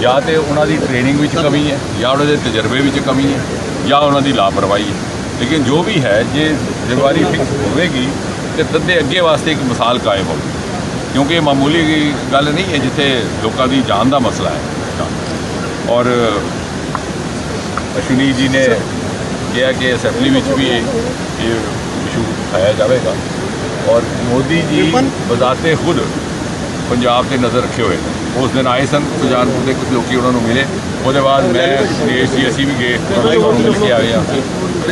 ਜਾਂ ਤੇ ਉਹਨਾਂ ਦੀ ਟ੍ਰੇਨਿੰਗ ਵਿੱਚ ਕਮੀ ਹੈ ਜਾਂ ਉਹਨਾਂ ਦੇ ਤਜਰਬੇ ਵਿੱਚ ਕਮੀ ਹੈ ਜਾਂ ਉਹਨਾਂ ਦੀ ਲਾਪਰਵਾਹੀ ਹੈ। ਲੇਕਿਨ ਜੋ ਵੀ ਹੈ ਜੇ ਜ਼ਿੰਮੇਵਾਰੀ ਫਿਕਸ ਹੋਵੇਗੀ ਤੇ ਤਦੇ ਅੱਗੇ ਵਾਸਤੇ ਇੱਕ ਮਿਸਾਲ ਕਾਇਮ ਹੋਵੇਗੀ ਕਿਉਂਕਿ ਇਹ ਮਾਮੂਲੀ ਗੱਲ ਨਹੀਂ ਹੈ ਜਿੱਥੇ ਲੋਕਾਂ ਦੀ ਜਾਨ ਦਾ ਮਸਲਾ ਹੈ। ਔਰ ਅਸ਼ਵਨੀ ਜੀ ਨੇ ਕਿਹਾ ਕਿ ਅਸੈਂਬਲੀ ਵਿੱਚ ਵੀ ਇਹ ਇਸ਼ੂ ਉਠਾਇਆ ਜਾਵੇਗਾ। ਔਰ ਮੋਦੀ ਜੀ ਬਜ਼ਾਤੇ ਖੁਦ ਪੰਜਾਬ ਤੇ ਨਜ਼ਰ ਰੱਖੇ ਹੋਏ ਨੇ। ਉਸ ਦਿਨ ਆਏ ਸਨ ਸੁਜਾਨਪੁਰ ਦੇ ਕੁਝ ਲੋਕੀ ਉਹਨਾਂ ਨੂੰ ਮਿਲੇ। ਉਹਦੇ ਬਾਅਦ ਮੈਂ ਦੇਸ਼ ਜੀ ਅਸੀਂ ਵੀ ਗਏ, ਉਹਨਾਂ ਨੂੰ ਮਿਲ ਕੇ ਆਏ ਆ।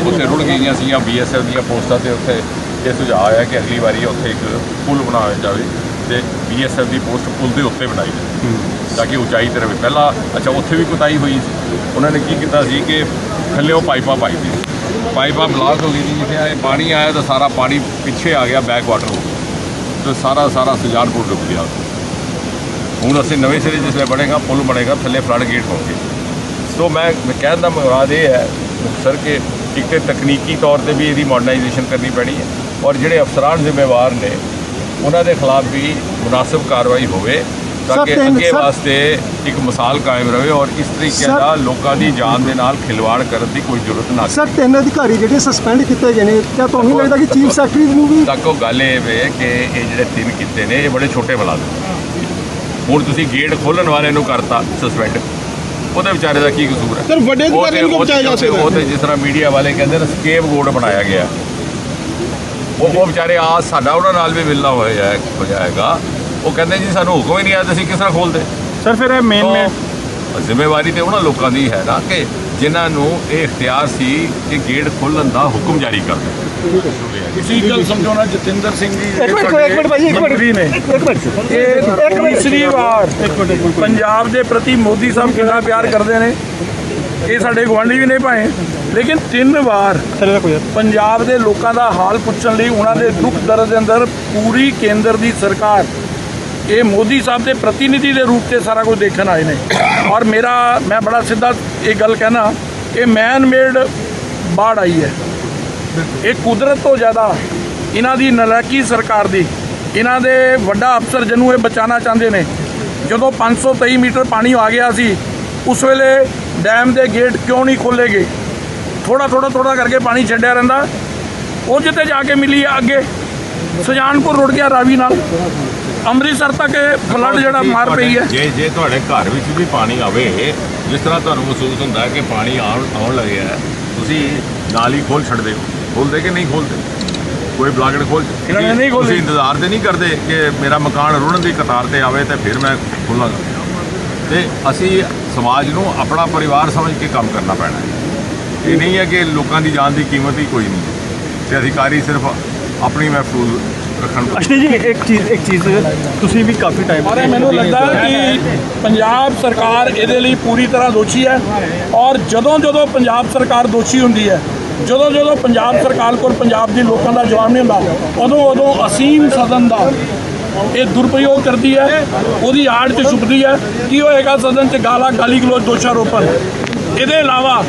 ਉੱਥੇ ਰੁੜ ਗਈਆਂ ਸੀਗੀਆਂ ਬੀਐਸਐਫ ਦੀਆਂ ਪੋਸਟਾਂ ਤੇ ਉੱਥੇ ਇਹ ਸੁਝਾਅ ਆਇਆ ਕਿ ਅਗਲੀ ਵਾਰੀ ਉੱਥੇ ਇੱਕ ਪੁਲ ਬਣਾਇਆ ਜਾਵੇ ਤੇ ਬੀਐਸਐਫ ਦੀ ਪੋਸਟ ਪੁਲ ਦੇ ਉੱਤੇ ਬਣਾਈ ਜਾਵੇ, ਤਾਂ ਕਿ ਉਚਾਈ ਤੇ ਰਹੇ। ਪਹਿਲਾਂ, ਅੱਛਾ, ਉੱਥੇ ਵੀ ਕੁਤਾਈ ਹੋਈ ਸੀ। ਉਹਨਾਂ ਨੇ ਕੀ ਕੀਤਾ ਸੀ ਕਿ ਥੱਲੇ ਉਹ ਪਾਈਪਾਂ ਪਾਈ ਸੀ। ਪਾਈਪਾਂ ਬਲਾਕ ਹੋ ਗਈ ਸੀ, ਜਿੱਥੇ ਇਹ ਪਾਣੀ ਆਇਆ ਤਾਂ ਸਾਰਾ ਪਾਣੀ ਪਿੱਛੇ ਆ ਗਿਆ ਬੈਕ ਵਾਟਰ ਹੋ ਗਿਆ। ਤੇ ਸਾਰਾ ਸਾਰਾ ਸੁਜਾਨਪੁਰ ਡੁੱਬ ਗਿਆ। ਹੁਣ ਅਸੀਂ ਨਵੇਂ ਸਿਰੇ ਜਿਸਲੇ ਬਣੇਗਾ ਪੁਲ ਬਣੇਗਾ ਥੱਲੇ ਫਲੱਡ ਗੇਟ ਹੋਣਗੇ ਸੋ ਮੈਂ ਕਹਿਣ ਦਾ ਮੁਰਾਦ ਇਹ ਹੈ ਸਰ ਕਿ ਇੱਕ ਤੇ ਤਕਨੀਕੀ ਤੌਰ ਤੇ ਵੀ ਇਹਦੀ ਮਾਡਰਨਾਈਜੇਸ਼ਨ ਕਰਨੀ ਪੈਣੀ ਹੈ ਔਰ ਜਿਹੜੇ ਅਫਸਰਾਨ ਜ਼ਿੰਮੇਵਾਰ ਨੇ ਉਹਨਾਂ ਦੇ ਖਿਲਾਫ ਵੀ ਮੁਨਾਸਬ ਕਾਰਵਾਈ ਹੋਵੇ ਤਾਂ ਕਿ ਅੱਗੇ ਵਾਸਤੇ ਇੱਕ ਮਿਸਾਲ ਕਾਇਮ ਰਵੇ ਔਰ ਇਸ ਤਰੀਕੇ ਨਾਲ ਲੋਕਾਂ ਦੀ ਜਾਨ ਦੇ ਨਾਲ ਖਿਲਵਾੜ ਕਰਨ ਦੀ ਕੋਈ ਜ਼ਰੂਰਤ ਨਾ ਸਰ ਤਿੰਨ ਅਧਿਕਾਰੀ ਜਿਹੜੇ ਸਸਪੈਂਡ ਕੀਤੇ ਗਏ ਨੇ ਕਿਆ ਤੁਹਾਨੂੰ ਲੱਗਦਾ ਕਿ ਚੀਫ ਸੈਕਟਰੀ ਨੂੰ ਵੀ ਤੱਕ ਉਹ ਗੱਲ ਇਹ ਵੇ ਕਿ ਇਹ ਜਿਹੜੇ ਤਿੰਨ ਕੀਤੇ ਨੇ ਇਹ ਬੜੇ ਛੋਟੇ ਮੁਲਾਜ਼ਮ ਹੁਣ ਤੁਸੀਂ ਗੇਟ ਖੋਲਣ ਵਾਲੇ ਨੂੰ ਕਰਤਾ ਸਸਪੈਂਡ ਉਹਦੇ ਵਿਚਾਰੇ ਦਾ ਕੀ ਕਸੂਰ ਹੈ? ਸਰ, ਵੱਡੇ ਅਧਿਕਾਰੀਆਂ ਨੂੰ ਬਚਾਇਆ ਜਾ ਸਕਦਾ ਹੈ। ਉਹ ਤੇ ਜਿਸ ਤਰ੍ਹਾਂ ਮੀਡੀਆ ਵਾਲੇ ਕਹਿੰਦੇ ਨੇ ਸਕੇਪ ਗੋਡ ਬਣਾਇਆ ਗਿਆ। ਉਹ ਉਹ ਵਿਚਾਰੇ ਆ ਸਾਡਾ ਉਹਨਾਂ ਨਾਲ ਵੀ ਮਿਲਣਾ ਹੋਇਆ ਹੈ ਹੋ ਜਾਏਗਾ। ਉਹ ਕਹਿੰਦੇ ਜੀ ਸਾਨੂੰ ਹੁਕਮ ਹੀ ਨਹੀਂ ਆਇਆ ਤੇ ਅਸੀਂ ਕਿਸ ਤਰ੍ਹਾਂ ਖੋਲਦੇ? ਸਰ ਫਿਰ ਇਹ ਮੇਨ ਮੇਨ ਜ਼ਿੰਮੇਵਾਰੀ ਤੇ ਉਹਨਾਂ ਲੋਕਾਂ ਦੀ ਹੈ ਨਾ ਕਿ ਜਿਨ੍ਹਾਂ ਨੂੰ ਇਹ ਇਖਤਿਆਰ ਸੀ ਕਿ ਗੇਟ ਖੋਲਣ ਦਾ ਹੁਕਮ ਜਾਰੀ ਕਰਦੇ ਤੁਸੀਂ ਗੱਲ ਸਮਝੋ ਨਾ ਜਤਿੰਦਰ ਸਿੰਘ ਜੀ ਇੱਕ ਮਿੰਟ ਇੱਕ ਮਿੰਟ ਭਾਈ ਇੱਕ ਮਿੰਟ। ਨੇ। ਇੱਕ ਮਿੰਟ। ਇਹ ਤੀਸਰੀ ਵਾਰ ਪੰਜਾਬ ਦੇ ਪ੍ਰਤੀ ਮੋਦੀ ਸਾਹਿਬ ਕਿੰਨਾ ਪਿਆਰ ਕਰਦੇ ਨੇ। ਇਹ ਸਾਡੇ ਗਵਾਂਢੀ ਵੀ ਨਹੀਂ ਭਾਏ ਲੇਕਿਨ ਤਿੰਨ ਵਾਰ ਪੰਜਾਬ ਦੇ ਲੋਕਾਂ ਦਾ ਹਾਲ ਪੁੱਛਣ ਲਈ ਉਹਨਾਂ ਦੇ ਦੁੱਖ ਦਰਦ ਦੇ ਅੰਦਰ ਪੂਰੀ ਕੇਂਦਰ ਦੀ ਸਰਕਾਰ ਇਹ ਮੋਦੀ ਸਾਹਿਬ ਦੇ ਪ੍ਰਤੀਨਿਧੀ ਦੇ ਰੂਪ ਤੇ ਸਾਰਾ ਕੁਝ ਦੇਖਣ ਆਏ ਨੇ। ਔਰ ਮੇਰਾ ਮੈਂ ਬੜਾ ਸਿੱਧਾ ਇਹ ਗੱਲ ਕਹਿਣਾ ਇਹ ਮੈਨ ਮੇਡ ਬਾੜ ਆਈ ਹੈ। ਇਹ ਕੁਦਰਤ ਤੋਂ ਜ਼ਿਆਦਾ ਇਹਨਾਂ ਦੀ ਨਲਾਇਕੀ ਸਰਕਾਰ ਦੀ ਇਹਨਾਂ ਦੇ ਵੱਡਾ ਅਫਸਰ ਜਿਹਨੂੰ ਇਹ ਬਚਾਉਣਾ ਚਾਹੁੰਦੇ ਨੇ ਜਦੋਂ 523 ਮੀਟਰ ਪਾਣੀ ਆ ਗਿਆ ਸੀ ਉਸ ਵੇਲੇ ਡੈਮ ਦੇ ਗੇਟ ਕਿਉਂ ਨਹੀਂ ਖੋਲ੍ਹੇ ਗਏ? ਥੋੜਾ ਥੋੜਾ ਥੋੜਾ ਕਰਕੇ ਪਾਣੀ ਛੱਡਿਆ ਰਹਿੰਦਾ। ਉਹ ਜਿੱਤੇ ਜਾ ਕੇ ਮਿਲੀ ਆ ਅੱਗੇ ਸੁਜਾਨਪੁਰ ਰੁੜ ਗਿਆ ਰਾਵੀ ਨਾਲ। ਅੰਮ੍ਰਿਤਸਰ ਤੱਕ ਫਲੱਡ ਜਿਹੜਾ ਮਾਰ ਪਈ ਹੈ। ਜੇ ਜੇ ਤੁਹਾਡੇ ਘਰ ਵਿੱਚ ਵੀ ਪਾਣੀ ਆਵੇ ਜਿਸ ਤਰ੍ਹਾਂ ਤੁਹਾਨੂੰ ਮਹਿਸੂਸ ਹੁੰਦਾ ਕਿ ਪਾਣੀ ਆਉਣ ਆਉਣ ਲੱਗਿਆ ਤੁਸੀਂ ਨਾਲ ਹੀ ਖੋਲ ਛੱਡਦੇ ਹੋ। ਖੋਲਦੇ ਕਿ ਨਹੀਂ ਖੋਲਦੇ? ਕੋਈ ਬਲਾਕਟ ਖੋਲ ਇਹਨਾਂ ਨੇ ਨਹੀਂ ਖੋਲ੍ਹੀ। ਤੁਸੀਂ ਇੰਤਜ਼ਾਰ ਤੇ ਨਹੀਂ ਕਰਦੇ ਕਿ ਮੇਰਾ ਮਕਾਨ ਰੁੜਨ ਦੀ ਕਤਾਰ ਤੇ ਆਵੇ ਤੇ ਫਿਰ ਮੈਂ ਖੋਲਾਂਗਾ। ਤੇ ਅਸੀਂ ਸਮਾਜ ਨੂੰ ਆਪਣਾ ਪਰਿਵਾਰ ਸਮਝ ਕੇ ਕੰਮ ਕਰਨਾ ਪੈਣਾ ਹੈ। ਇਹ ਨਹੀਂ ਹੈ ਕਿ ਲੋਕਾਂ ਦੀ ਜਾਨ ਦੀ ਕੀਮਤ ਹੀ ਕੋਈ ਨਹੀਂ ਤੇ ਅਧਿਕਾਰੀ ਸਿਰਫ ਆਪਣੀ ਮਹਿਫੂਜ਼ ਰੱਖਣ ਤੋਂ ਅਸ਼ਨੀ ਜੀ ਇੱਕ ਚੀਜ਼ ਇੱਕ ਚੀਜ਼ ਤੁਸੀਂ ਵੀ ਕਾਫੀ ਟਾਈਮ ਇਹ ਮੈਨੂੰ ਲੱਗਦਾ ਕਿ ਪੰਜਾਬ ਸਰਕਾਰ ਇਹਦੇ ਲਈ ਪੂਰੀ ਤਰ੍ਹਾਂ ਦੋਸ਼ੀ ਹੈ। ਔਰ ਜਦੋਂ ਜਦੋਂ ਪੰਜਾਬ ਸਰਕਾਰ ਦੋਸ਼ੀ ਹੁੰਦੀ ਹੈ ਜਦੋਂ ਜਦੋਂ ਪੰਜਾਬ ਸਰਕਾਰ ਕੋਲ ਪੰਜਾਬ ਦੇ ਲੋਕਾਂ ਦਾ ਜਵਾਬ ਨਹੀਂ ਹੁੰਦਾ, ਉਦੋਂ ਉਦੋਂ ਅਸੀਮ ਸਦਨ ਦਾ ਇਹ ਦੁਰਪਯੋਗ ਕਰਦੀ ਹੈ, ਉਹਦੀ ਆੜ 'ਚ ਛੁਪਦੀ ਹੈ। ਕੀ ਹੋਏਗਾ ਸਦਨ 'ਚ ਗਾਲਾ ਗਾਲੀ ਗਲੋਚ ਦੋਸ਼ਾਰੋਪਣ ਇਹਦੇ ਇਲਾਵਾ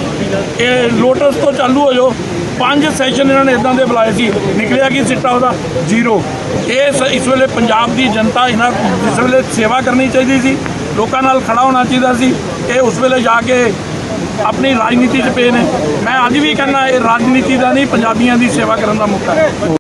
ਇਹ ਲੋਟਸ ਤੋਂ ਚਾਲੂ ਹੋ ਜਾਓ, ਪੰਜ ਸੈਸ਼ਨ ਇਹਨਾਂ ਨੇ ਇਦਾਂ ਦੇ ਬੁਲਾਏ ਸੀ, ਨਿਕਲਿਆ ਕੀ ਸਿੱਟਾ ਉਹਦਾ? ਜ਼ੀਰੋ। ਇਸ ਇਸ ਵੇਲੇ ਪੰਜਾਬ ਦੀ ਜਨਤਾ ਇਹਨਾਂ ਇਸ ਵੇਲੇ ਸੇਵਾ ਕਰਨੀ ਚਾਹੀਦੀ ਸੀ, ਲੋਕਾਂ ਨਾਲ ਖੜਾ ਹੋਣਾ ਚਾਹੀਦਾ ਸੀ, ਇਹ ਉਸ ਵੇਲੇ ਜਾ ਕੇ ਆਪਣੀ ਰਾਜਨੀਤੀ 'ਚ ਪਏ ਨੇ। ਮੈਂ ਅੱਜ ਵੀ ਕਹਿੰਦਾ, ਇਹ ਰਾਜਨੀਤੀ ਦਾ ਨਹੀਂ, ਪੰਜਾਬੀਆਂ ਦੀ ਸੇਵਾ ਕਰਨ ਦਾ ਮੌਕਾ ਹੈ।